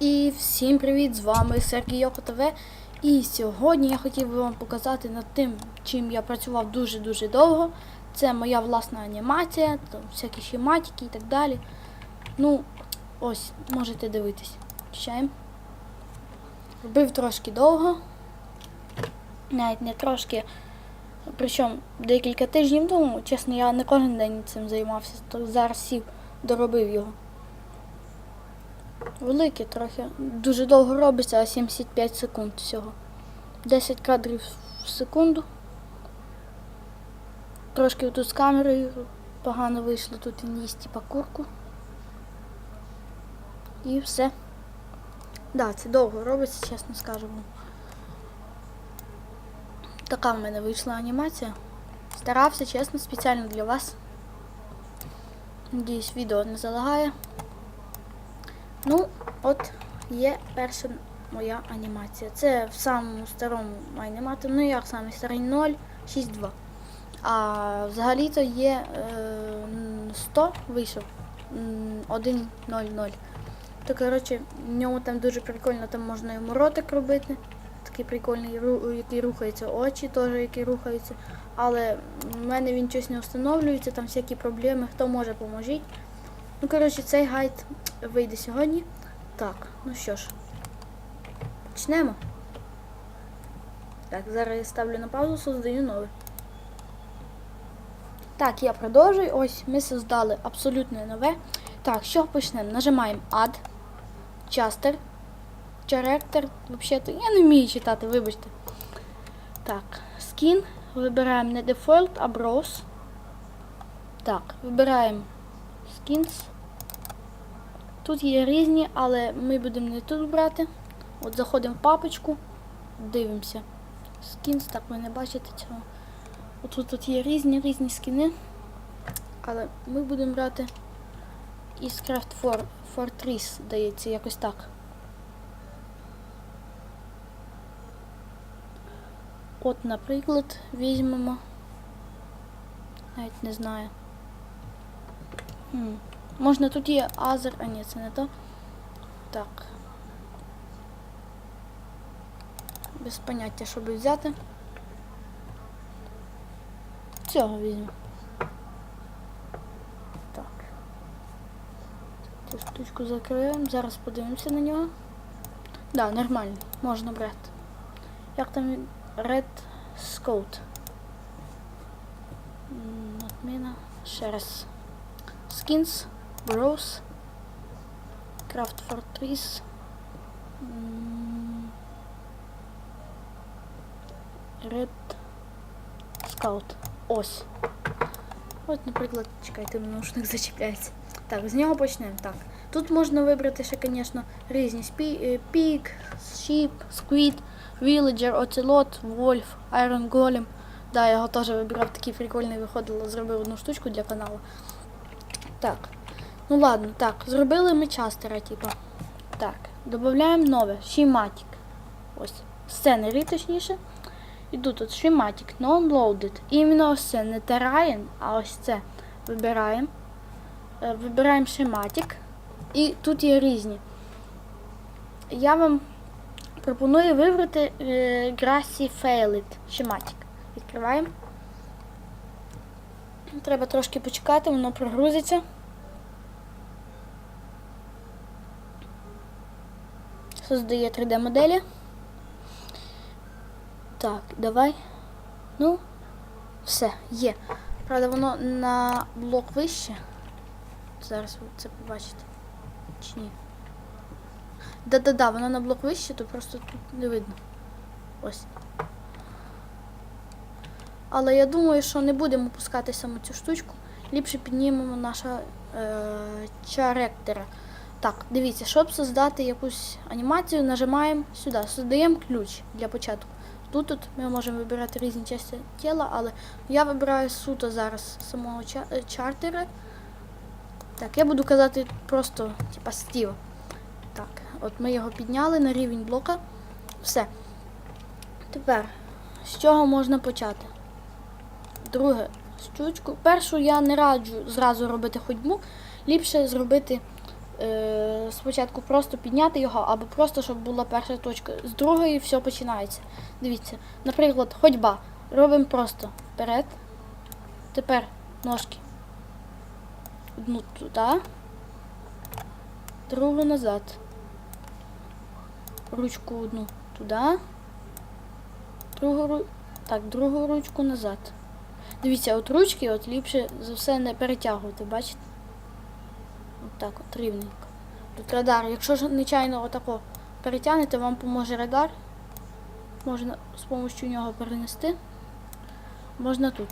І всім привіт! З вами Сергій Йоко. І сьогодні я хотів би вам показати над тим, чим я працював дуже-дуже довго. Це моя власна анімація, там всякі шематики і так далі. Ну, ось, можете дивитись. Чаємо. Робив трошки довго. Навіть не трошки. Причому декілька тижнів тому, чесно, я не кожен день цим займався, то зараз сів, доробив його. Велике трохи. Дуже довго робиться, а 75 секунд всього. 10 кадрів в секунду. Трошки тут з камерою погано вийшло, тут він їсть типа курку. І все. Да, це довго робиться, чесно скажу. Така в мене вийшла анімація. Старався, чесно, спеціально для вас. Надіюсь, відео не залагає. Ну, от є перша моя анімація. Це в самому старому аніматорі, ну як самий старий 0.6.2. А взагалі-то є е, 100 вийшов. м, 1.0.0. То, коротше, в ньому там дуже прикольно, там можна йому ротик робити. Такий прикольний, який рухається, очі теж, які рухаються. Але в мене він щось не встановлюється, там всякі проблеми, хто може, поможіть. Ну, коротше, цей гайд вийде сьогодні. Так, ну що ж, почнемо. Так, зараз я ставлю на паузу, создаю нове. Так, я продовжую. Ось ми создали абсолютно нове. Так, що почнемо? Нажимаємо Add, Частер, Character. Взагалі-то я не вмію читати, вибачте. Так, Skin. Вибираємо не Default, а Browse. Так, вибираємо Skins. Тут є різні, але ми будемо не тут брати. От заходимо в папочку, дивимося. Скінс, так ви не бачите цього. От тут, тут є різні різні скіни. Але ми будемо брати із Craft for Fortress, здається, якось так. От, наприклад, візьмемо. Навіть не знаю. Можна тут є Азер, а ні, це не то. Так. Без поняття, щоб взяти. Цього візьму. Так. Цю штучку закриємо. Зараз подивимося на нього. Да, нормально. Можна брати. Як там він? Red Scout. Отміна. Ще раз. Skins. Browse. Craft Fortress. м, Red Scout. Ось. От, наприклад, чекайте, наушник зачіпляється. Так, з нього почнемо. Так. Тут можна вибрати ще, звісно, різні е, пік, sheep, squid, villager, ocelot, wolf, iron golem. Да, я його теж вибирав, такий прикольний виходило, зробив одну штучку для каналу. Так. Ну ладно, так, зробили ми частера, типа. Так, додаємо нове, Schematic. Ось. Сценері, точніше. Іду тут Schematic, non-loaded. І іменно ось це не Terrain, а ось це. Вибираємо. Е, Вибираємо Schematic. І тут є різні. Я вам пропоную вибрати е, Grassy Failed Schematic. Відкриваємо. Треба трошки почекати, воно прогрузиться. Создає 3D моделі. Так, давай. Ну, все, є. Правда, воно на блок вище. Зараз ви це побачите. Чи ні? Да-да-да, воно на блок вище, то просто тут не видно. Ось. Але я думаю, що не будемо пускати саму цю штучку. Ліпше піднімемо нашого е, чаректера. Так, дивіться, щоб создати якусь анімацію, нажимаємо сюди, создаємо ключ для початку. Тут, тут ми можемо вибирати різні частини тіла, але я вибираю суто зараз самого е, чартера. Так, я буду казати просто, типа, Стів. Так, от ми його підняли на рівень блока. Все. Тепер, з чого можна почати? Друге, штучку. Першу я не раджу зразу робити ходьбу. Ліпше зробити спочатку просто підняти його, або просто щоб була перша точка. З другої все починається. Дивіться, наприклад, ходьба. Робимо просто вперед. Тепер ножки. Одну туди, другу назад. Ручку одну туди. Другу, ру- так, другу ручку назад. Дивіться, от ручки от ліпше за все не перетягувати, бачите? Так от рівненько. Тут радар. Якщо ж нечайно отако перетягнете, вам поможе радар. Можна з допомогою нього перенести. Можна тут.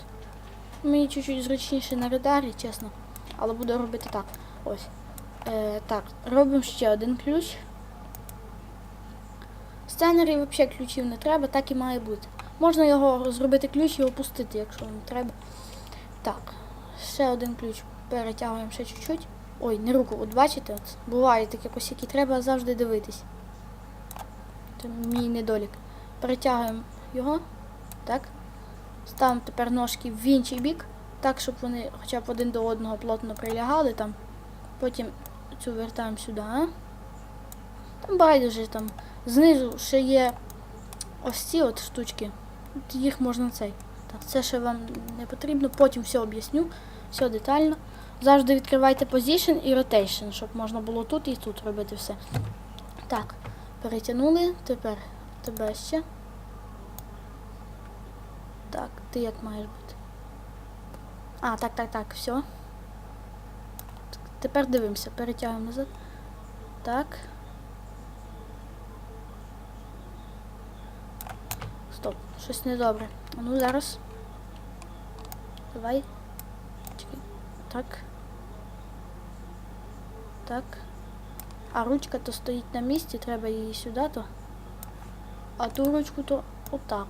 Мені чуть-чуть зручніше на радарі, чесно. Але буду робити так. Ось. Е, так, робимо ще один ключ. В сценері взагалі ключів не треба, так і має бути. Можна його зробити ключ і опустити, якщо вам треба. Так, ще один ключ перетягуємо ще чуть-чуть. Ой, не руку, от бачите, от буває такі косяки, треба завжди дивитись. Це мій недолік. Перетягуємо його. Так. Ставимо тепер ножки в інший бік, так, щоб вони хоча б один до одного плотно прилягали там. Потім цю вертаємо сюди. а. Там байдуже там. Знизу ще є ось ці от штучки. От їх можна цей. Так, це ще вам не потрібно, потім все об'ясню, все детально. Завжди відкривайте position і rotation, щоб можна було тут і тут робити все. Так, перетягнули, тепер тебе ще. Так, ти як маєш бути? А, так, так, так, все. Тепер дивимося, перетягуємо назад. Так. Стоп, щось недобре. А ну зараз. Давай. Так. Так. А ручка то стоїть на місці, треба її сюди то. А ту ручку то отак.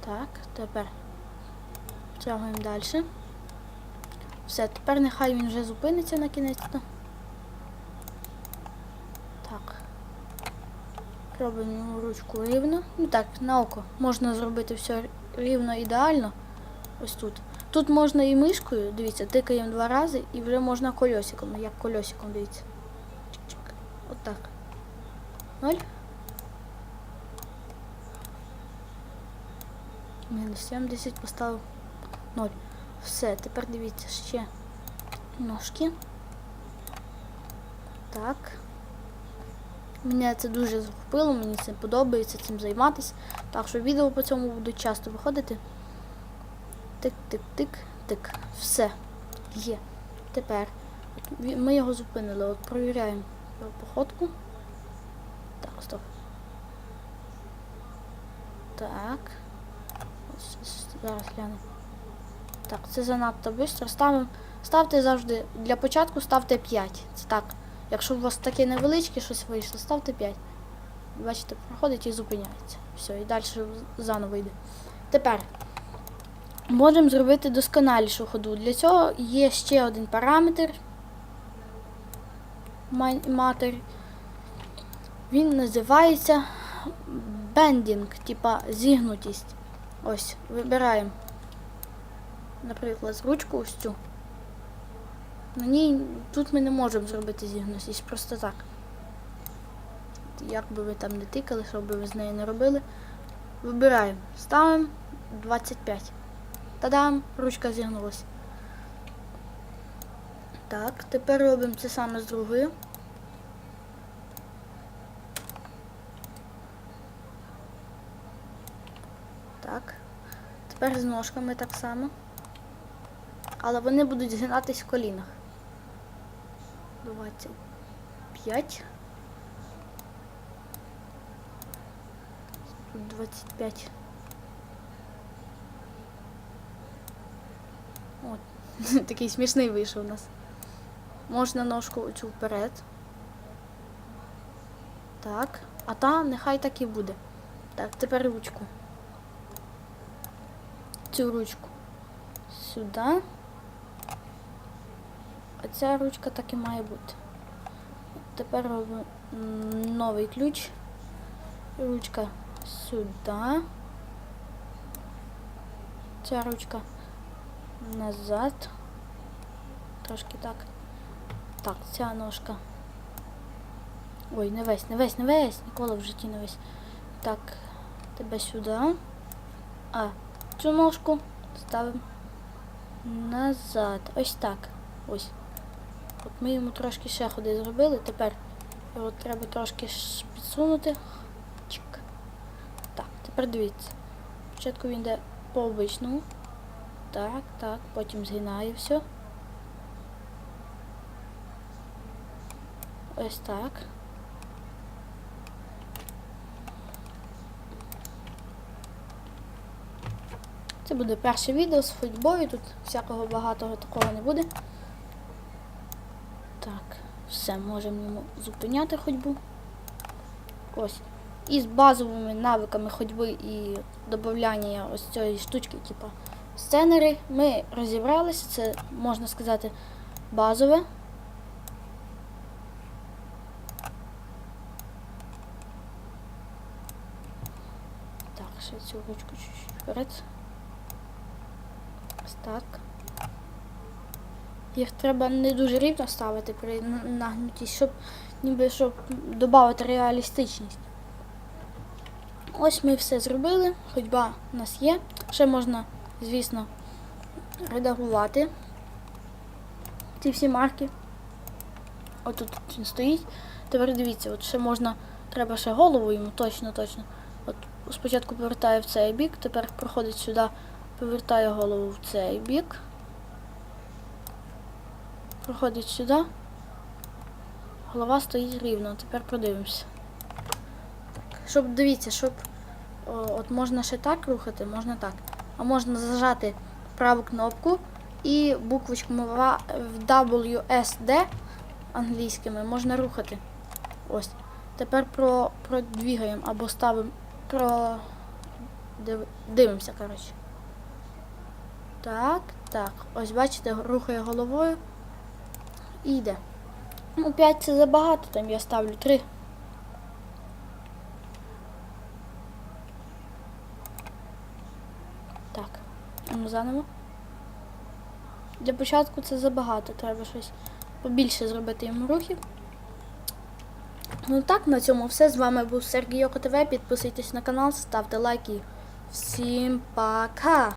Так, тепер тягуємо далі. Все, тепер нехай він вже зупиниться на кінець. -то. Так. Робимо ручку рівно. Ну так, на око. Можна зробити все рівно ідеально. Ось тут. Тут можна і мишкою, дивіться, тикаємо два рази і вже можна кольосиком, як кольосиком, дивіться. Отак. Ноль. Мінус 70 поставив 0. Все, тепер дивіться ще ножки. Так. Мене це дуже захопило, мені це подобається цим займатися. Так що відео по цьому будуть часто виходити. Тик-тик-тик-тик. Все. Є. Тепер ми його зупинили. От провіряємо його походку. Так, стоп. Так. Зараз гляну. Так, це занадто швидко. Ставте завжди. Для початку ставте 5. Це так. Якщо у вас таке невеличке щось вийшло, ставте 5. Бачите, проходить і зупиняється. Все, і далі заново йде. Тепер можемо зробити досконалішу ходу. Для цього є ще один параметр. Матер. Він називається bending, типа зігнутість. Ось, вибираємо, наприклад, ручку ось цю. На ній тут ми не можемо зробити зігнутість, просто так. Як би ви там не тикали, що би ви з нею не робили. Вибираємо. Ставимо 25. Та-дам! Ручка зігнулася. Так, тепер робимо це саме з другою. Так. Тепер з ножками так само. Але вони будуть згинатись в колінах. 25. Тут 25. От. Такий смішний вийшов у нас. Можна ножку оцю вперед. Так. А та нехай так і буде. Так, тепер ручку. Цю ручку сюди. А ця ручка так і має бути. Тепер робимо новий ключ. Ручка сюди. Ця ручка назад. трошки так. Так, ця ножка. Ой, не весь, не весь, не весь. Ніколи в житті не весь. Так, тебе сюди. А, цю ножку ставимо назад. Ось так. Ось. От ми йому трошки ще ходи зробили. Тепер його треба трошки підсунути. Чик. Так, тепер дивіться. Спочатку він йде по обичному. Так, так, потім згинає все. Ось так. Це буде перше відео з ходьбою, тут всякого багатого такого не буде. Так, все, можемо зупиняти ходьбу. Ось. І з базовими навиками ходьби і додавання ось цієї штучки, типу сценери, ми розібралися, це можна сказати базове. Так, ще цю ручку чуть-чуть вперед. Так. Їх треба не дуже рівно ставити при нагнуті, щоб ніби щоб додати реалістичність. Ось ми все зробили. Ходьба у нас є. Ще можна, звісно, редагувати ці всі марки. Отут він стоїть. Тепер дивіться, от ще можна, треба ще голову йому, точно, точно. От спочатку повертаю в цей бік, тепер проходить сюди, повертаю голову в цей бік. Проходить сюди. Голова стоїть рівно. Тепер подивимося. Щоб дивіться, щоб о, от можна ще так рухати, можна так. А можна зажати праву кнопку і буквочками WSD англійськими можна рухати. Ось. Тепер про, продвігаємо або ставимо про. Див, дивимося, коротше. Так, так. Ось бачите, рухає головою і йде. Ну, 5 це забагато, там я ставлю 3. Так, ну заново. Для початку це забагато, треба щось побільше зробити йому рухів. Ну так, на цьому все. З вами був Сергій ТВ. Підписуйтесь на канал, ставте лайки. Всім пока!